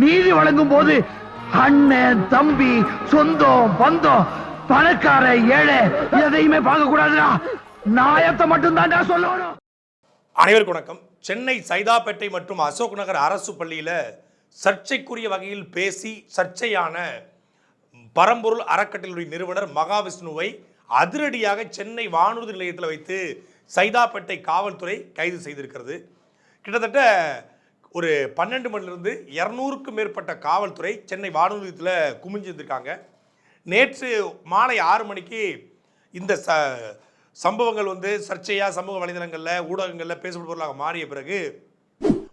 நீதி வழங்கும் போது அண்ணன் தம்பி சொந்தம் பந்தம் பணக்கார ஏழை எதையுமே பார்க்க கூடாதுடா நாயத்தை மட்டும் தான்டா சொல்லணும். அனைவருக்கும் வணக்கம். சென்னை சைதாப்பேட்டை மற்றும் அசோக் நகர் அரசு பள்ளியில் சர்ச்சைக்குரிய வகையில் பேசி சர்ச்சையான பரம்பொருள் அறக்கட்டளை நிறுவனர் மகாவிஷ்ணுவை அதிரடியாக சென்னை வானூர்தி நிலையத்தில் வைத்து சைதாப்பேட்டை காவல்துறை கைது செய்திருக்கிறது. கிட்டத்தட்ட ஒரு பன்னெண்டு மணிலிருந்து இரநூறுக்கும் மேற்பட்ட காவல்துறை சென்னை வானூர்தியில் குமிஞ்சிருந்திருக்காங்க நேற்று மாலை ஆறு மணிக்கு இந்த ச சம்பவங்கள் வந்து சர்ச்சையாக சமூக வலைதளங்களில் ஊடகங்களில் பேசப்படுபவர்களாக மாறிய பிறகு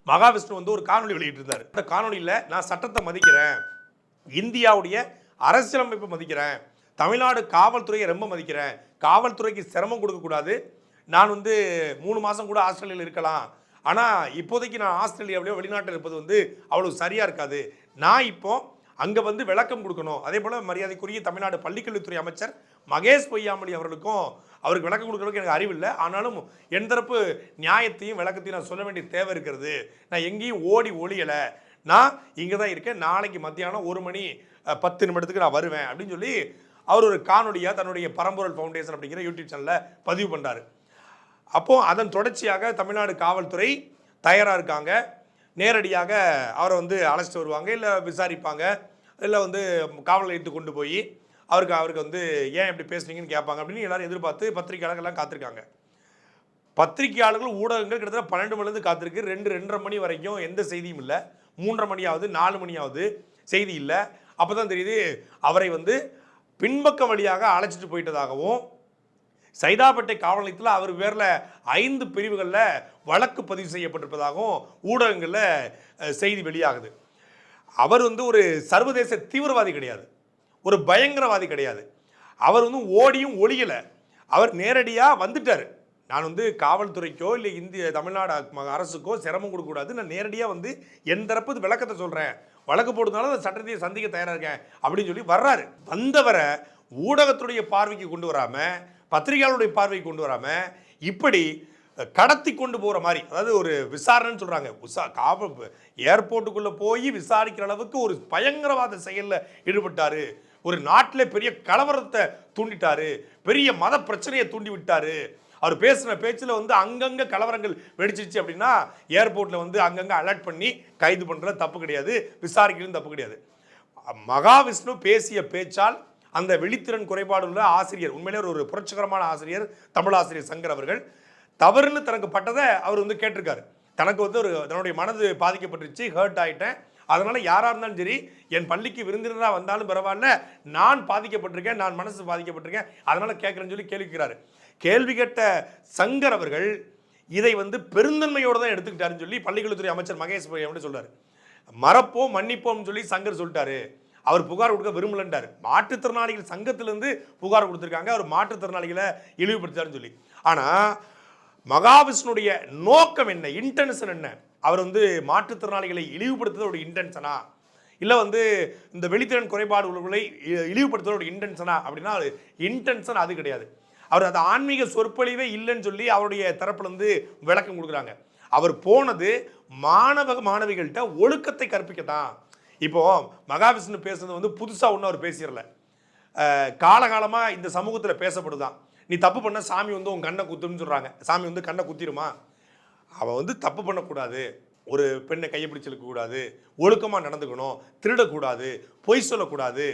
மகாவிஷ்ணு வந்து ஒரு காணொளி வெளியிட்டிருந்தார். அந்த காணொலியில் நான் சட்டத்தை மதிக்கிறேன் இந்தியாவுடைய அரசியலமைப்பை மதிக்கிறேன் தமிழ்நாடு காவல்துறையை ரொம்ப மதிக்கிறேன் காவல்துறைக்கு சிரமம் கொடுக்கக்கூடாது நான் வந்து மூணு மாதம் கூட ஆஸ்திரேலியாவில் இருக்கலாம் ஆனால் இப்போதைக்கு நான் ஆஸ்திரேலியாவிலேயோ வெளிநாட்டில் இருப்பது வந்து அவ்வளோ சரியாக இருக்காது. நான் இப்போ அங்கே வந்து விளக்கம் கொடுக்கணும். அதே போல் மரியாதைக்குரிய தமிழ்நாடு பள்ளிக்கல்வித்துறை அமைச்சர் மகேஷ் பொய்யாமொழி அவர்களுக்கும் அவருக்கு விளக்கம் கொடுக்கறதுக்கு எனக்கு அறிவில்லை ஆனாலும் என் தரப்பு நியாயத்தையும் விளக்கத்தையும் நான் சொல்ல வேண்டிய தேவை இருக்கிறது. நான் எங்கேயும் ஓடி ஒளியலை. நான் இங்கே தான் இருக்கேன். நாளைக்கு மத்தியானம் ஒரு மணி பத்து நிமிடத்துக்கு நான் வருவேன் அப்படின்னு சொல்லி அவர் ஒரு காணொலியாக தன்னுடைய பரம்பொருள் ஃபவுண்டேஷன் அப்படிங்கிற யூடியூப் சேனலில் பதிவு பண்ணுறாரு அப்போது அதன் தொடர்ச்சியாக தமிழ்நாடு காவல்துறை தயாராக இருக்காங்க. நேரடியாக அவரை வந்து அழைச்சிட்டு வருவாங்க. இல்லை விசாரிப்பாங்க. இல்லை வந்து காவல் நிலையத்துக்கு கொண்டு போய் அவருக்கு அவருக்கு வந்து ஏன் இப்படி பேசுனீங்கன்னு கேட்பாங்க அப்படின்னு எல்லாரும் எதிர்பார்த்து பத்திரிகையாளர்கள்லாம் காத்திருக்காங்க. பத்திரிகையாளர்கள் ஊடகங்கள் கிட்டத்தட்ட பன்னெண்டு மணிலேருந்து காத்திருக்கு. ரெண்டு ரெண்டரை மணி வரைக்கும் எந்த செய்தியும் இல்லை. மூன்றரை மணியாவது நாலு மணியாவது செய்தி இல்லை. அப்போ தான் தெரியுது அவரை வந்து பின்பக்க வழியாக அழைச்சிட்டு போயிட்டதாகவும் சைதாப்பேட்டை காவல் நிலையத்தில் அவர் பேரில் ஐந்து பிரிவுகளில் வழக்கு பதிவு செய்யப்பட்டிருப்பதாகவும் ஊடகங்களில் செய்தி வெளியாகுது. அவர் வந்து ஒரு சர்வதேச தீவிரவாதி கிடையாது. ஒரு பயங்கரவாதி கிடையாது. அவர் வந்து ஓடியும் ஒழியலை அவர் நேரடியாக வந்துட்டார். நான் வந்து காவல்துறைக்கோ இல்லை இந்திய தமிழ்நாடு அரசுக்கோ சிரமம் கொடுக்கக்கூடாது. நான் நேரடியாக வந்து என் தரப்பு இது விளக்கத்தை சொல்கிறேன் வழக்கு போடுறதுனால அந்த சட்டத்தை சந்திக்க தயாராக இருக்கேன் அப்படின்னு சொல்லி வர்றாரு. வந்தவரை ஊடகத்துடைய பார்வைக்கு கொண்டு வராமல் பத்திரிகையாளருடைய பார்வை கொண்டு வராமல் இப்படி கடத்தி கொண்டு போகிற மாதிரி அதாவது ஒரு விசாரணைன்னு சொல்கிறாங்க விசா காவல் ஏர்போர்ட்டுக்குள்ளே போய் விசாரிக்கிற அளவுக்கு ஒரு பயங்கரவாத செயலில் ஈடுபட்டார். ஒரு நாட்டில் பெரிய கலவரத்தை தூண்டிட்டாரு. பெரிய மத பிரச்சனையை தூண்டி விட்டார். அவர் பேசின பேச்சில் வந்து அங்கங்கே கலவரங்கள் வெடிச்சிருச்சு அப்படின்னா ஏர்போர்ட்டில் வந்து அங்கங்கே அலர்ட் பண்ணி கைது பண்ணுறது தப்பு கிடையாது விசாரிக்கிறது தப்பு கிடையாது. மகாவிஷ்ணு பேசிய பேச்சால் அந்த வெளித்திறன் குறைபாடு உள்ள ஆசிரியர் உண்மையிலே ஒரு புரட்சிகரமான ஆசிரியர் தமிழ் ஆசிரியர் சங்கர் அவர்கள். தவறுன்னு தனக்கு பட்டதை அவர் வந்து கேட்டிருக்காரு. தனக்கு வந்து ஒரு தன்னுடைய மனது பாதிக்கப்பட்டுருச்சு ஹர்ட் ஆகிட்டேன் அதனால் யாராக இருந்தாலும் சரி என் பள்ளிக்கு விருந்தினராக வந்தாலும் பரவாயில்ல நான் பாதிக்கப்பட்டிருக்கேன் நான் மனசு பாதிக்கப்பட்டிருக்கேன். அதனால் கேட்குறேன்னு சொல்லி கேள்விக்கிறாரு கேள்வி கேட்ட சங்கர் அவர்கள் இதை வந்து பெருந்தன்மையோடு தான் எடுத்துக்கிட்டாருன்னு சொல்லி பள்ளிக்கல்வித்துறை அமைச்சர் மகேஷ் பொய்யாமொழி சொல்கிறார் மறப்போம் மன்னிப்போம்னு சொல்லி சங்கர் சொல்லிட்டாரு. அவர் புகார் கொடுக்க விரும்பலன்றார் மாற்றுத்திறனாளிகள் சங்கத்திலிருந்து புகார் கொடுத்துருக்காங்க. அவர் மாற்றுத்திறனாளிகளை இழிவுபடுத்தாருன்னு சொல்லி. ஆனால் மகாவிஷ்ணுடைய நோக்கம் என்ன? இன்டென்ஷன் என்ன? அவர் வந்து மாற்றுத்திறனாளிகளை இழிவுபடுத்துறதோட இன்டென்ஷனா இல்லை வந்து இந்த வெளித்திறன் குறைபாடு உள்ளவர்களை இ- இழிவுபடுத்துறதோட இன்டென்ஷனா அப்படின்னா அது இன்டென்ஷன் அது கிடையாது. அவர் அது ஆன்மீக சொற்பொழிவே இல்லைன்னு சொல்லி அவருடைய தரப்புலேருந்து விளக்கம் கொடுக்குறாங்க. அவர் போனது மாணவ மாணவிகள்கிட்ட ஒழுக்கத்தை கற்பிக்க தான் இப்போது மகாவிஷ்ணு பேசுனது வந்து புதுசாக ஒன்றும் அவர் பேசிடல காலகாலமாக இந்த சமூகத்தில் பேசப்படுதான் நீ தப்பு பண்ண சாமி வந்து உன் கண்ணை குத்துன்னு சொல்கிறாங்க சாமி வந்து கண்ணை குத்திடுமா அவன் வந்து தப்பு பண்ணக்கூடாது. ஒரு பெண்ணை கையை பிடிச்சிருக்கக்கூடாது கூடாது. ஒழுக்கமாக நடந்துக்கணும். திருடக்கூடாது. பொய் சொல்லக்கூடாது.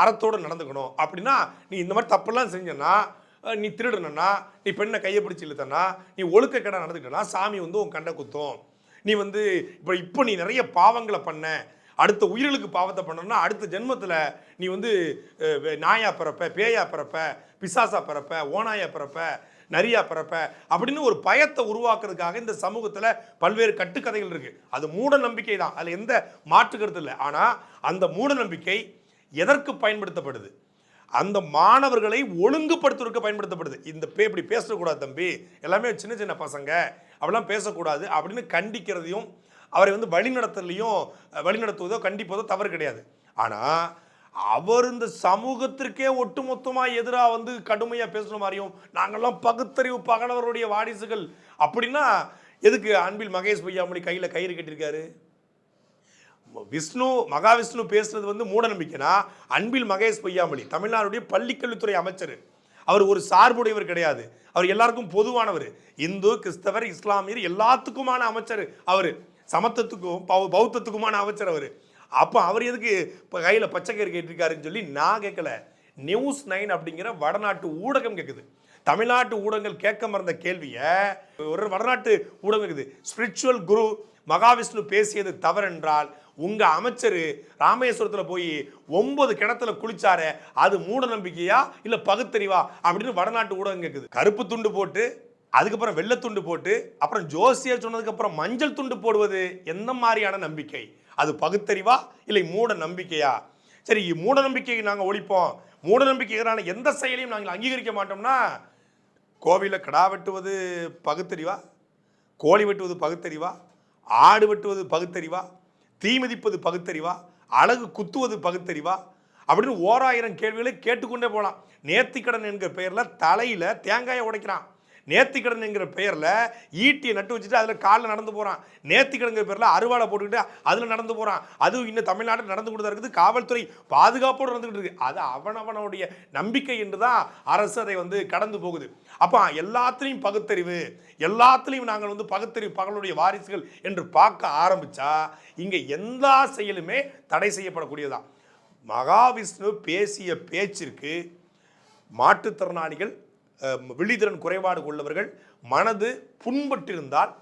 அறத்தோடு நடந்துக்கணும். அப்படின்னா நீ இந்த மாதிரி தப்பெல்லாம் செஞ்சனா நீ திருடணும்னா நீ பெண்ணை கையை பிடிச்சி இழுத்தனா நீ ஒழுக்கக்கடை நடந்துக்கிட்டனா சாமி வந்து உன் கண்ணை குத்தும். நீ வந்து இப்போ இப்போ நீ நிறைய பாவங்களை பண்ண. அடுத்த உயிர்களுக்கு பாவத்தை பண்ணணும்னா அடுத்த ஜென்மத்தில் நீ வந்து நாயா பிறப்ப பேயா பிறப்ப பிசாசா பிறப்ப ஓனாயா பிறப்ப நரியா பிறப்ப அப்படின்னு ஒரு பயத்தை உருவாக்குறதுக்காக இந்த சமூகத்தில் பல்வேறு கட்டுக்கதைகள் இருக்குது அது மூட நம்பிக்கை தான். அதில் எந்த மாற்று கருத்து இல்லை. ஆனால் அந்த மூட நம்பிக்கை எதற்கு பயன்படுத்தப்படுது? அந்த மாணவர்களை ஒழுங்குபடுத்துவதற்கு பயன்படுத்தப்படுது. இந்த பே இப்படி பேசக்கூடாது தம்பி. எல்லாமே சின்ன சின்ன பசங்க. அப்படிலாம் பேசக்கூடாது அப்படின்னு கண்டிக்கிறதையும் அவரை வந்து வழிநடத்தலையும் வழிநடத்துவதோ கண்டிப்பதோ தவறு கிடையாது. ஆனால் அவர் இந்த சமூகத்திற்கே ஒட்டுமொத்தமாக எதிராக வந்து கடுமையாக பேசுன மாதிரியும் நாங்கள்லாம் பகுத்தறிவு பகலவருடைய வாரிசுகள். அப்படின்னா எதுக்கு அன்பில் மகேஷ் பொய்யாமொழி கையில் கயிறு கட்டியிருக்காரு? விஷ்ணு மகாவிஷ்ணு பேசுறது வந்து மூட நம்பிக்கைனா அன்பில் மகேஷ் பொய்யாமொழி தமிழ்நாடுடைய பள்ளிக்கல்வித்துறை அமைச்சர். அவர் ஒரு சார்புடையவர் கிடையாது. அவர் எல்லாருக்கும் பொதுவானவர். இந்து கிறிஸ்தவர் இஸ்லாமியர் எல்லாத்துக்குமான அமைச்சர் அவர். சமத்துவத்துக்கும் பௌ- பௌத்தத்துக்குமான அமைச்சர் அவர். அப்போ அவர் எதுக்கு இப்போ கையில் பச்சைக்கறி கேட்டிருக்காருன்னு சொல்லி நான் கேட்கல நியூஸ் நைன் அப்படிங்கிற வடநாட்டு ஊடகம் கேட்குது தமிழ்நாட்டு ஊடகங்கள் கேட்க மறந்த கேள்வியை ஒரு வடநாட்டு ஊடகம் இருக்குது ஸ்பிரிச்சுவல் குரு மகாவிஷ்ணு பேசியது தவறென்றால் உங்கள் அமைச்சர் ராமேஸ்வரத்தில் போய் ஒன்பது கிணத்துல குளிச்சாரு அது மூட நம்பிக்கையா இல்லை பகுத்தறிவா அப்படின்னு வடநாட்டு ஊடகம் கேட்குது கருப்பு துண்டு போட்டு அதுக்கப்புறம் வெள்ளத்துண்டு போட்டு அப்புறம் ஜோசியர் சொன்னதுக்கப்புறம் மஞ்சள் துண்டு போடுவது எந்த மாதிரியான நம்பிக்கை? அது பகுத்தறிவா இல்லை மூட நம்பிக்கையா? சரி மூட நம்பிக்கையை நாங்கள் ஒழிப்போம். மூட நம்பிக்கைகளான எந்த செயலையும் நாங்கள் அங்கீகரிக்க மாட்டோம்னா கோவிலில் கிடா வெட்டுவது பகுத்தறிவா? கோழி வெட்டுவது பகுத்தறிவா? ஆடு வெட்டுவது பகுத்தறிவா? தீ மிதிப்பது பகுத்தறிவா? அழகு குத்துவது பகுத்தறிவா? அப்படின்னு ஓராயிரம் கேள்விகளை கேட்டுக்கொண்டே போகலாம். நேர்த்திக்கடன் என்கிற பெயரில் தலையில் தேங்காயை உடைக்கிறான். நேர்த்திக்கடன் பெயரில் ஈட்டியை நட்டு வச்சுட்டு அதில் காலில் நடந்து போகிறான் நேர்த்திக்கடன்கிற பேரில் அருவாளை போட்டுக்கிட்டு அதில் நடந்து போகிறான் அதுவும் இன்னும் தமிழ்நாட்டில் நடந்து கொண்டு தான் இருக்குது. காவல்துறை பாதுகாப்போடு நடந்துகிட்டு இருக்குது அது அவனவனுடைய நம்பிக்கை என்று தான் அரசு அதை வந்து கடந்து போகுது. அப்போ எல்லாத்துலேயும் பகுத்தறிவு எல்லாத்துலேயும் நாங்கள் வந்து பகுத்தறிவு பகலுடைய வாரிசுகள் என்று பார்க்க ஆரம்பித்தா இங்கே எல்லா செயலுமே தடை செய்யப்படக்கூடியதான் மகாவிஷ்ணு பேசிய பேச்சிற்கு மாற்றுத்திறனாளிகள் விழித்திறன் குறைபாடு உள்ளவர்கள் மனது புண்பட்டிருந்தால்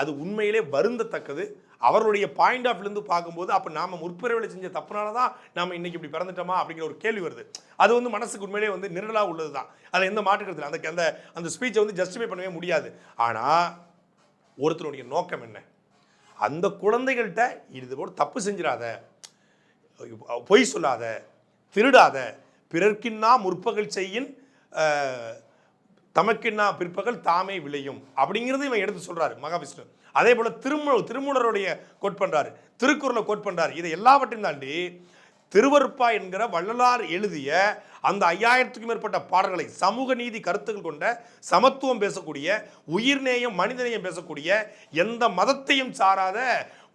அது உண்மையிலே வருந்தத்தக்கது. அவருடைய பாயிண்ட் ஆஃப்லேருந்து பார்க்கும்போது அப்போ நாம முற்பிறவில செஞ்ச தப்புனால தான் நாம் இன்னைக்கு இப்படி பிறந்துட்டோமா அப்படிங்கிற ஒரு கேள்வி வருது. அது வந்து மனசுக்கு உண்மையிலே வந்து நிரலாக உள்ளது தான் அதில் எந்த மாற்றுக்கிறது அந்த அந்த அந்த ஸ்பீச்சை வந்து ஜஸ்டிஃபை பண்ணவே முடியாது. ஆனால் ஒருத்தருடைய நோக்கம் என்ன? அந்த குழந்தைகள்கிட்ட இது போல் தப்பு செஞ்சிடாத பொய் சொல்லாத திருடாத பிறர்க்கின்னா முற்பகல் செய்யின் தமக்கின்னா பிற்பகல் தாமே விளையும். அப்படிங்கிறது இவன் எடுத்து சொல்கிறாரு மகாவிஷ்ணு. அதே போல் திருமு திருமூலருடைய கோட் பண்ணுறாரு திருக்குறளை கோட் பண்ணுறாரு இதை எல்லாவற்றையும் தாண்டி திருவருப்பா என்கிற வள்ளலார் எழுதிய அந்த ஐயாயிரத்துக்கும் மேற்பட்ட பாடல்களை சமூக நீதி கருத்துக்கள் கொண்ட சமத்துவம் பேசக்கூடிய உயிர்நேயம் மனிதநேயம் பேசக்கூடிய எந்த மதத்தையும் சாராத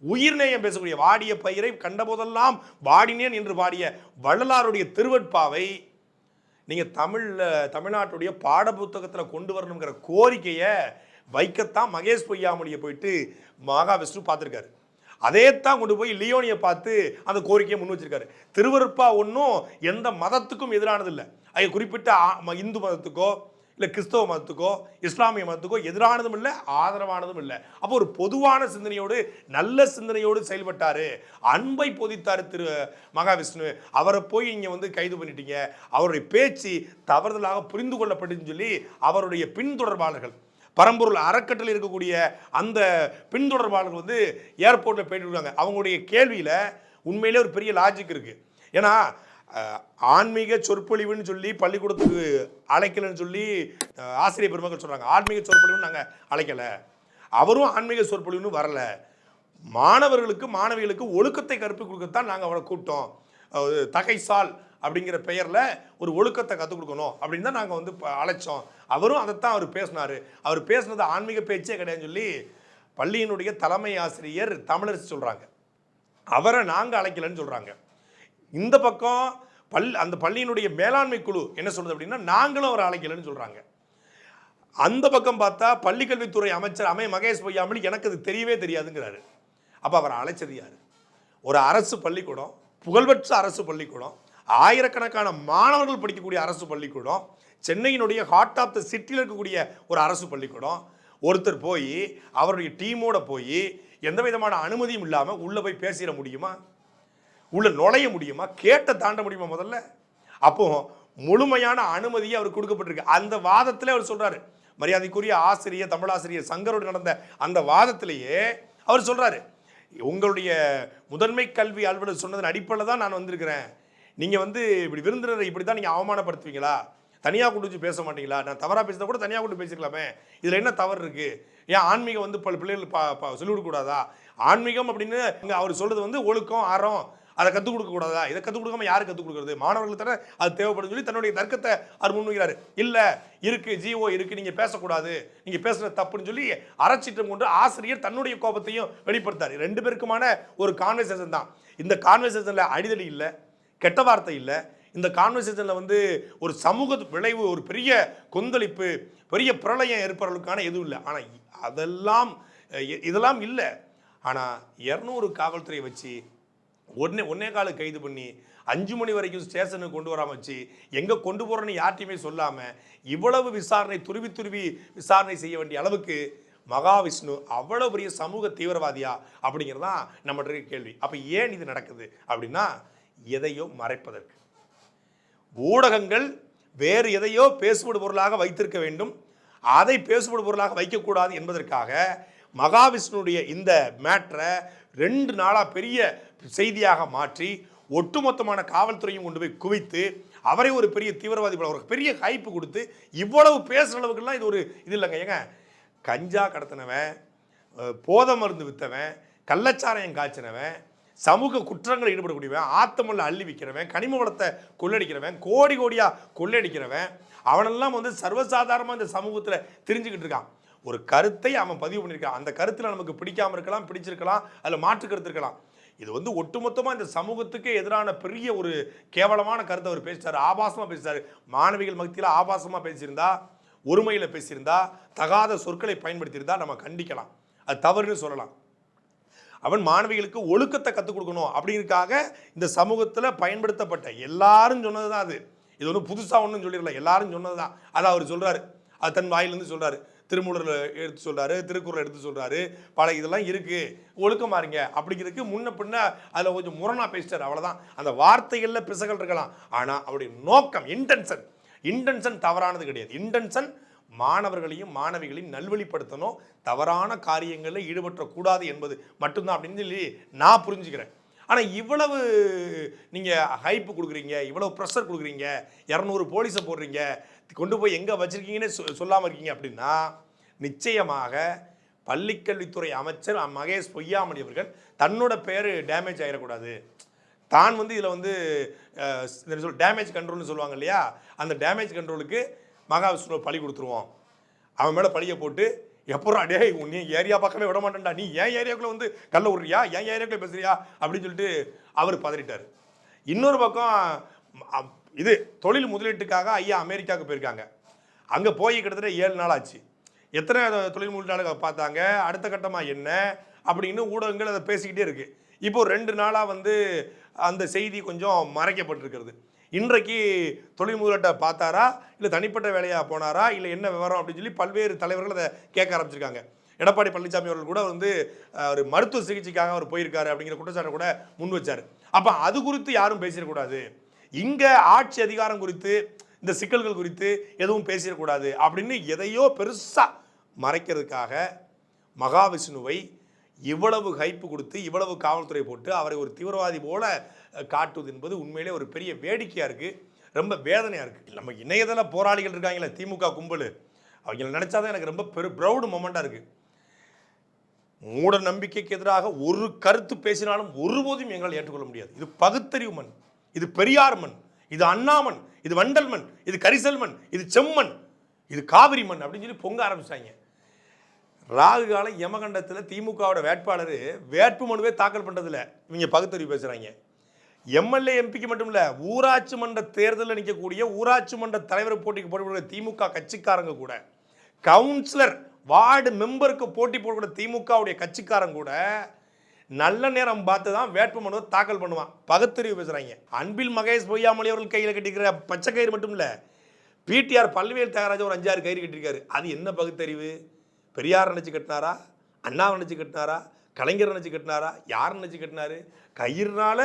உயிர்நேயம் பேசக்கூடிய வாடிய பயிரை கண்டபோதெல்லாம் வாடினேன் என்று பாடிய வள்ளலாருடைய திருவற்பாவை நீங்கள் தமிழில் தமிழ்நாட்டுடைய பாடப்புத்தகத்தில் கொண்டு வரணுங்கிற கோரிக்கையை வைக்கத்தான் மகேஷ் பொய்யாமொழியை போயிட்டு மகாவிஷ்ணு பார்த்துருக்காரு. அதே தான் கொண்டு போய் லியோனியை பார்த்து அந்த கோரிக்கையை முன் வச்சிருக்காரு. திருவருப்பா ஒன்றும் எந்த மதத்துக்கும் எதிரானது இல்லை அது குறிப்பிட்ட இந்து மதத்துக்கோ இல்லை கிறிஸ்தவ மதத்துக்கோ இஸ்லாமிய மதத்துக்கோ எதிரானதும் இல்லை ஆதரவானதும் இல்லை. அப்போ ஒரு பொதுவான சிந்தனையோடு நல்ல சிந்தனையோடு செயல்பட்டார். அன்பை போதித்தார் திரு மகாவிஷ்ணு. அவரை போய் இங்கே வந்து கைது பண்ணிட்டீங்க. அவருடைய பேச்சு தவறுதலாக புரிந்து கொள்ளப்பட்டுன்னு சொல்லி அவருடைய பின்தொடர்பாளர்கள் பரம்பொருள் அறக்கட்டளை இருக்கக்கூடிய அந்த பின்தொடர்பாளர்கள் வந்து ஏர்போர்ட்டில் போயிட்டு இருக்காங்க. அவங்களுடைய கேள்வியில் உண்மையிலே ஒரு பெரிய லாஜிக் இருக்குது ஏன்னா ஆன்மீக சொற்பொழிவுன்னு சொல்லி பள்ளிக்கூடத்துக்கு அழைக்கலைன்னு சொல்லி ஆசிரியர் பெருமக்கள் சொல்கிறாங்க ஆன்மீக சொற்பொழிவுன்னு நாங்கள் அழைக்கலை. அவரும் ஆன்மீக சொற்பொழிவுன்னு வரல. மாணவர்களுக்கு மாணவிகளுக்கு ஒழுக்கத்தை கற்பிக் கொடுக்கத்தான் நாங்கள் அவரை கூப்பிட்டோம். தகைசால் அப்படிங்கிற பெயரில் ஒரு ஒழுக்கத்தை கற்றுக் கொடுக்கணும் அப்படின்னு தான் நாங்கள் வந்து ப- அழைச்சோம். அவரும் அதைத்தான் அவர் பேசினார். அவர் பேசுனது ஆன்மீக பேச்சே கிடையாதுன்னு சொல்லி பள்ளியினுடைய தலைமை ஆசிரியர் தமிழரசு சொல்கிறாங்க அவரை நாங்கள் அழைக்கலைன்னு சொல்கிறாங்க இந்த பக்கம் பல் அந்த பள்ளியினுடைய மேலாண்மை குழு என்ன சொல்றது அப்படின்னா நாங்களும் அவரை அழைக்கலன்னு சொல்கிறாங்க அந்த பக்கம் பார்த்தா பள்ளிக்கல்வித்துறை அமைச்சர் அமை மகேஷ் பொய்யாமொழி எனக்கு அது தெரியவே தெரியாதுங்கிறாரு. அப்போ அவரை அழைச்சது யார்? ஒரு அரசு பள்ளிக்கூடம் புகழ்பெற்ற அரசு பள்ளிக்கூடம் ஆயிரக்கணக்கான மாணவர்கள் படிக்கக்கூடிய அரசு பள்ளிக்கூடம் சென்னையினுடைய ஹார்ட் ஆஃப் த சிட்டியில் இருக்கக்கூடிய ஒரு அரசு பள்ளிக்கூடம். ஒருத்தர் போய் அவருடைய டீமோட போய் எந்த விதமான அனுமதியும் இல்லாமல் உள்ளே போய் பேசிட முடியுமா? உள்ள நுழைய முடியுமா? கேட்ட தாண்ட முடியுமா முதல்ல? அப்போ முழுமையான அனுமதியை அவர் கொடுக்கப்பட்டிருக்கு. அந்த வாதத்திலே அவர் சொல்றாரு. மரியாதைக்குரிய ஆசிரியர் தமிழாசிரியர் சங்கரோடு நடந்த அந்த வாதத்திலேயே அவர் சொல்றாரு. உங்களுடைய முதன்மை கல்வி அலுவலர் சொன்னதன் அடிப்படையில் தான் நான் வந்திருக்கிறேன். நீங்கள் வந்து இப்படி விருந்தினரை இப்படி தான் நீங்கள் அவமானப்படுத்துவீங்களா? தனியாக கொண்டு வச்சு பேச மாட்டீங்களா? நான் தவறாக பேசினா கூட தனியாக கொண்டு பேசிக்கலாமே. இதில் என்ன தவறு இருக்குது ஏன் ஆன்மீகம் வந்து பல பிள்ளைகள் பா சொல்லிவிடக்கூடாதா? ஆன்மீகம் அப்படின்னு அவர் சொல்கிறது வந்து ஒழுக்கம் அறம் அதை கற்றுக் கொடுக்கக்கூடாதா இதை கற்றுக் கொடுக்காம யார் கற்றுக் கொடுக்குறது? மாணவர்களுக்கு தானே அது தேவைப்படும் சொல்லி தன்னுடைய தர்க்கத்தை அவர் முன்வைக்கிறாரு. இல்லை இருக்கு ஜிஓ இருக்கு நீங்கள் பேசக்கூடாது. நீங்க பேசுகிற தப்புன்னு சொல்லி அறச்சிட்டம் கொண்டு ஆசிரியர் தன்னுடைய கோபத்தையும் வெளிப்படுத்தார். ரெண்டு பேருக்குமான ஒரு கான்வர்சேஷன் தான். இந்த கான்வர்சேஷனில் அடிதடி இல்லை கெட்ட வார்த்தை இல்லை. இந்த கான்வர்சேஷனில் வந்து ஒரு சமூக விளைவு ஒரு பெரிய கொந்தளிப்பு பெரிய பிரளயம் ஏற்படுறதுக்கான எதுவும் இல்லை. ஆனால் அதெல்லாம் இதெல்லாம் இல்லை. ஆனால் இரநூறு காவல்துறையை வச்சு ஒன்னே ஒன்னே கால கைது பண்ணி அஞ்சு மணி வரைக்கும் ஸ்டேஷனுக்கு கொண்டு வராமல் வச்சு எங்கே கொண்டு போகிறோன்னு யார்ட்டையுமே சொல்லாமல் இவ்வளவு விசாரணை துருவி துருவி விசாரணை செய்ய வேண்டிய அளவுக்கு மகாவிஷ்ணு அவ்வளோ பெரிய சமூக தீவிரவாதியா அப்படிங்கிறதான் நம்மகிட்ட கேள்வி. அப்போ ஏன் இது நடக்குது? அப்படின்னா எதையோ மறைப்பதற்கு. ஊடகங்கள் வேறு எதையோ பேசுபடு பொருளாக வைத்திருக்க வேண்டும். அதை பேசுபடு பொருளாக வைக்கக்கூடாது என்பதற்காக மகாவிஷ்ணுடைய இந்த மேட்ரை ரெண்டு நாளாக பெரிய செய்தியாக மாற்றி ஒட்டுமொத்தமான காவல்துறையும் கொண்டு போய் குவித்து அவரை ஒரு பெரிய தீவிரவாதி போல ஒரு பெரிய ஹைப்பு கொடுத்து இவ்வளவு பேசுகிற அளவுக்குலாம் இது ஒரு இது இல்லைங்க. ஏங்க கஞ்சா கடத்தினவன் போத போதை மருந்து விற்றவன் கள்ளச்சாராயம் காய்ச்சினவன் சமூக குற்றங்கள் ஈடுபடக்கூடியவன் ஆத்தமல்ல அள்ளி விற்கிறவன் கனிம வளத்தை கொள்ளடிக்கிறவன் கோடி கோடியாக கொள்ளடிக்கிறவன் அவனெல்லாம் வந்து சர்வசாதாரணமாக இந்த சமூகத்தில் தெரிஞ்சுக்கிட்டு இருக்கான். ஒரு கருத்தை அவன் பதிவு பண்ணியிருக்கான். அந்த கருத்தில் நமக்கு பிடிக்காமல் இருக்கலாம் பிடிச்சிருக்கலாம் அதில் மாற்று கருத்து இருக்கலாம். இது வந்து ஒட்டுமொத்தமாக இந்த சமூகத்துக்கு எதிரான பெரிய ஒரு கேவலமான கருத்தை அவர் பேசிட்டார். ஆபாசமாக பேசிட்டார். மாணவிகள் மத்தியில் ஆபாசமாக பேசியிருந்தா ஒருமையில் பேசியிருந்தா தகாத சொற்களை பயன்படுத்தியிருந்தா நம்ம கண்டிக்கலாம். அது தவறுன்னு சொல்லலாம். அவன் மாணவிகளுக்கு ஒழுக்கத்தை கற்றுக் கொடுக்கணும் அப்படிங்கிறதுக்காக இந்த சமூகத்தில் பயன்படுத்தப்பட்ட எல்லாரும் சொன்னது தான் அது. இது ஒன்றும் புதுசாக ஒன்றும் சொல்லிடல. எல்லாரும் சொன்னது தான் அதை அவர் சொல்கிறாரு அது தன் வாயிலிருந்து சொல்கிறாரு திருமூலர் எடுத்து சொல்கிறாரு திருக்குறள் எடுத்து சொல்கிறாரு பல இதெல்லாம் இருக்குது ஒழுக்கமாக இருங்க. அப்படிங்கிறதுக்கு முன்ன பின்ன அதில் கொஞ்சம் முரணாக பேசிட்டார். அவ்வளோதான் அந்த வார்த்தைகளில் பிசகல் இருக்கலாம். ஆனால் அவருடைய நோக்கம் இன்டென்ஷன் இன்டென்ஷன் தவறானது கிடையாது. இன்டென்ஷன் மாணவர்களையும் மாணவிகளையும் நல்வழிப்படுத்தணும். தவறான காரியங்களில் ஈடுபட்டக்கூடாது என்பது மட்டும்தான் அப்படின்னு சொல்லி நான் புரிஞ்சுக்கிறேன். ஆனால் இவ்வளவு நீங்கள் ஹைப்பு கொடுக்குறீங்க இவ்வளவு ப்ரெஷர் கொடுக்குறீங்க இரநூறு போலீஸை போடுறீங்க கொண்டு போய் எங்கே வச்சுருக்கீங்கன்னு சொ சொல்லாமல் இருக்கீங்க அப்படின்னா நிச்சயமாக பள்ளிக்கல்வித்துறை அமைச்சர் மகேஷ் பொய்யாமணி அவர்கள் தன்னோட பேர் டேமேஜ் ஆகிடக்கூடாது தான் வந்து இதில் வந்து சொல் டேமேஜ் கண்ட்ரோல்னு சொல்லுவாங்க இல்லையா? அந்த டேமேஜ் கண்ட்ரோலுக்கு மகாவிஷ்ணுவை பழி கொடுத்துருவோம். அவன் மேலே பழியை போட்டு எப்படா டேய் உன் நீ ஏரியா பக்கமே விட மாட்டேன்டா. நீ ஏன் ஏரியாக்குள்ளே வந்து கல்ல விடுறியா ஏன் ஏரியாக்குள்ளே பேசுறியா? அப்படின்னு சொல்லிட்டு அவர் பதறிட்டார். இன்னொரு பக்கம் இது தொழில் முதலீட்டுக்காக ஐயா அமெரிக்காவுக்கு போயிருக்காங்க. அங்கே போய் கிட்டத்தட்ட ஏழு நாள் ஆச்சு. எத்தனை தொழில் முதலீட்டாளர்கள் பார்த்தாங்க? அடுத்த கட்டமாக என்ன? அப்படின்னு ஊடகங்கள் அதை பேசிக்கிட்டே இருக்குது இப்போ ரெண்டு நாளாக வந்து அந்த செய்தி கொஞ்சம் மறைக்கப்பட்டிருக்கிறது. இன்றைக்கு தொழில் முதலீட்டை பார்த்தாரா? இல்லை தனிப்பட்ட வேலையாக போனாரா? இல்லை என்ன விவரம் அப்படின்னு சொல்லி பல்வேறு தலைவர்கள் அதை கேட்க ஆரம்பிச்சிருக்காங்க. எடப்பாடி பழனிசாமி அவர்கள் கூட வந்து ஒரு மருத்துவ சிகிச்சைக்காக அவர் போயிருக்காரு அப்படிங்கிற குற்றச்சாட்டை கூட முன் வச்சார். அப்போ அது குறித்து யாரும் பேசிடக்கூடாது. இங்கே ஆட்சி அதிகாரம் குறித்து இந்த சிக்கல்கள் குறித்து எதுவும் பேசிடக்கூடாது அப்படின்னு எதையோ பெருசாக மறைக்கிறதுக்காக மகாவிஷ்ணுவை இவ்வளவு ஹைப்பு கொடுத்து இவ்வளவு காவல்துறை போட்டு அவரை ஒரு தீவிரவாதி போல காட்டுவது என்பது உண்மையிலே ஒரு பெரிய வேடிக்கையாக இருக்குது ரொம்ப வேதனையாக இருக்குது நம்ம இணையதள போராளிகள் இருக்காங்களே திமுக கும்பல். அவங்கள நினச்சாதான் எனக்கு ரொம்ப பெரு ப்ரௌடு மொமெண்ட்டாக இருக்குது மூட நம்பிக்கைக்கு எதிராக ஒரு கருத்து பேசினாலும் ஒருபோதும் எங்களால் ஏற்றுக்கொள்ள முடியாது. இது பகுத்தறிவு மண் இது பெரியார் மண் இது அண்ணாமன் இது வண்டல் மண் இது கரிசல் மண் இது செம்மண் இது காவிரி மண் அப்படின்னு சொல்லி பொங்க ஆரம்பிச்சாங்க ராகு காலம் யமகண்டத்தில் திமுகவோட வேட்பாளர் வேட்பு மனுவே தாக்கல் பண்ணுறதில்ல இவங்க பகுத்தறிவு பேசுகிறாங்க எம்எல்ஏ எம்பிக்கு மட்டும் இல்லை ஊராட்சி மன்ற தேர்தலில் நிற்கக்கூடிய ஊராட்சி மன்ற தலைவர் போட்டிக்கு போடக்கூடிய திமுக கட்சிக்காரங்க கூட கவுன்சிலர் வார்டு மெம்பருக்கு போட்டி போடக்கூடிய திமுகவுடைய கட்சிக்காரங்க கூட நல்ல நேரம் பார்த்து தான் வேட்புமனுவை தாக்கல் பண்ணுவான். பகுத்தறிவு பேசுகிறாங்க அன்பில் மகேஷ் பொய்யாமொழி அவர்கள் கையில் கட்டிக்கிற பச்சை கயிறு மட்டும் இல்லை பிடிஆர் பல்வேல் தியாகராஜன் ஒரு அஞ்சாறு கயிறு கட்டியிருக்காரு. அது என்ன பகுத்தறிவு? பெரியார் நினச்சி கட்டினாரா? அண்ணா நினச்சி கட்டினாரா? கலைஞர் நினச்சி கட்டினாரா? யார் நினச்சி கட்டினாரு? கயிறுனால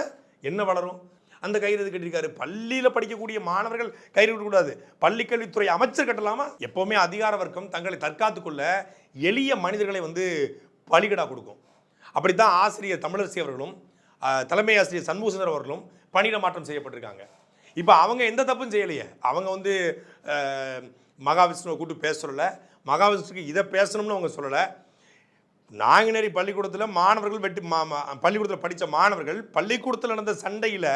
என்ன வளரும்? அந்த கயிறு எது கட்டியிருக்காரு? பள்ளியில் படிக்கக்கூடிய மாணவர்கள் கயிறு விடக்கூடாது பள்ளி கல்வித்துறை அமைச்சர் கட்டலாமா? எப்போவுமே அதிகார வர்க்கம் தங்களை தற்காத்துக்கொள்ள எளிய மனிதர்களை வந்து பலிகடா கொடுக்கும். அப்படித்தான் ஆசிரியர் தமிழரசி அவர்களும் தலைமை ஆசிரியர் சண்முகசுந்தர் அவர்களும் பணியிட மாற்றம் செய்யப்பட்டிருக்காங்க. இப்போ அவங்க எந்த தப்பும் செய்யலையே. அவங்க வந்து மகாவிஷ்ணுவை கூப்பிட்டு பேச சொல்லலை. மகாவிஷ்ணுக்கு இதை பேசணும்னு அவங்க சொல்லலை. நாங்குநேரி பள்ளிக்கூடத்தில் மாணவர்கள் வெட்டி மா மா- பள்ளிக்கூடத்தில் படித்த மாணவர்கள் பள்ளிக்கூடத்தில் நடந்த சண்டையில்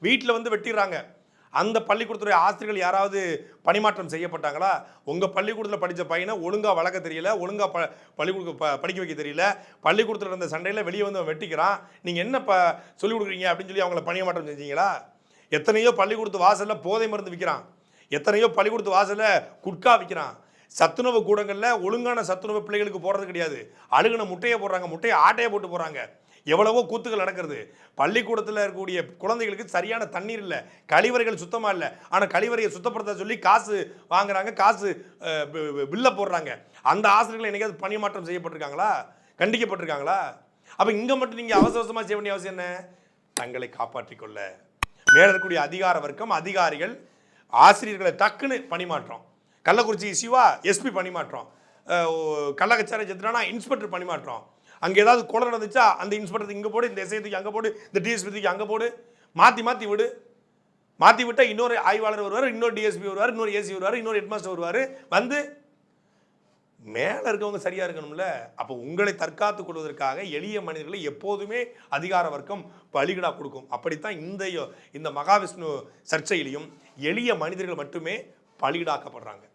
வீட்டில் வந்து வெட்டிடுறாங்க. அந்த பள்ளிக்கூடத்துடைய ஆசிரியர்கள் யாராவது பணிமாற்றம் செய்யப்பட்டாங்களா? உங்கள் பள்ளிக்கூடத்தில் படித்த பையனை ஒழுங்காக வளர்க்க தெரியல ஒழுங்காக ப பள்ளிக்கூட ப படிக்க வைக்க தெரியல பள்ளிக்கூடத்தில் இருந்த சண்டையில் வெளியே வந்து வெட்டிக்கிறான். நீங்கள் என்ன ப சொல்லிக் கொடுக்குறீங்க அப்படின்னு சொல்லி அவங்கள பணிமாற்றம் செஞ்சீங்களா? எத்தனையோ பள்ளிக்கூடத்து வாசலில் போதை மருந்து விற்கிறான் எத்தனையோ பள்ளிக்கூடத்து வாசலில் குட்கா விற்கிறான் சத்துணவு கூடங்களில் ஒழுங்கான சத்துணவு பிள்ளைகளுக்கு போடுறது கிடையாது. அழுகுன முட்டையை போடுறாங்க முட்டையை ஆட்டையை போட்டு போடுறாங்க. எவ்வளவோ கூத்துகள் நடக்கிறது. பள்ளிக்கூடத்தில் இருக்கக்கூடிய குழந்தைகளுக்கு சரியான தண்ணீர் இல்லை. கழிவறைகள் சுத்தமாக இல்லை. ஆனால் கழிவறையை சுத்தப்படுத்த சொல்லி காசு வாங்குறாங்க. காசு அஹ், பில்லை போடுறாங்க. அந்த ஆசிரியர்கள் என்னைக்காவது பணிமாற்றம் செய்யப்பட்டிருக்காங்களா? கண்டிக்கப்பட்டிருக்காங்களா? அப்போ இங்கே மட்டும் நீங்கள் அவசர அவசரமாக செய்ய வேண்டிய அவசியம் என்ன? தங்களை காப்பாற்றிக் கொள்ள. மேலே இருக்கக்கூடிய அதிகார வர்க்கம் அதிகாரிகள் ஆசிரியர்களை டக்குன்னு பணிமாற்றம். கள்ளக்குறிச்சி சிவா எஸ்பி பணிமாற்றம். ஓ- கள்ளக்கச்சாரை செத்துனா இன்ஸ்பெக்டர் பணிமாற்றம். அங்கே ஏதாவது கொலை நடந்துச்சா அந்த இன்ஸ்பெக்டர் இங்கே போடு இந்த எஸ்ஐத்துக்கு அங்கே போடு இந்த டிஎஸ்பிக்கு அங்கே போடு. மாற்றி மாற்றி விடு. மாற்றி விட்டால் இன்னொரு ஆய்வாளர் வருவார் இன்னொரு டிஎஸ்பி வருவார் இன்னொரு ஏசி வருவார் இன்னொரு ஹெட்மாஸ்டர் வருவார். வந்து மேலே இருக்கவங்க சரியாக இருக்கணும்ல. அப்போ உங்களை தற்காத்துக் கொள்வதற்காக எளிய மனிதர்களை எப்போதுமே அதிகார வர்க்கம் பலிகடா கொடுக்கும். அப்படித்தான் இந்த யோ- இந்த மகாவிஷ்ணு சர்ச்சையிலையும் எளிய மனிதர்கள் மட்டுமே பலிகடாக்கப்படுறாங்க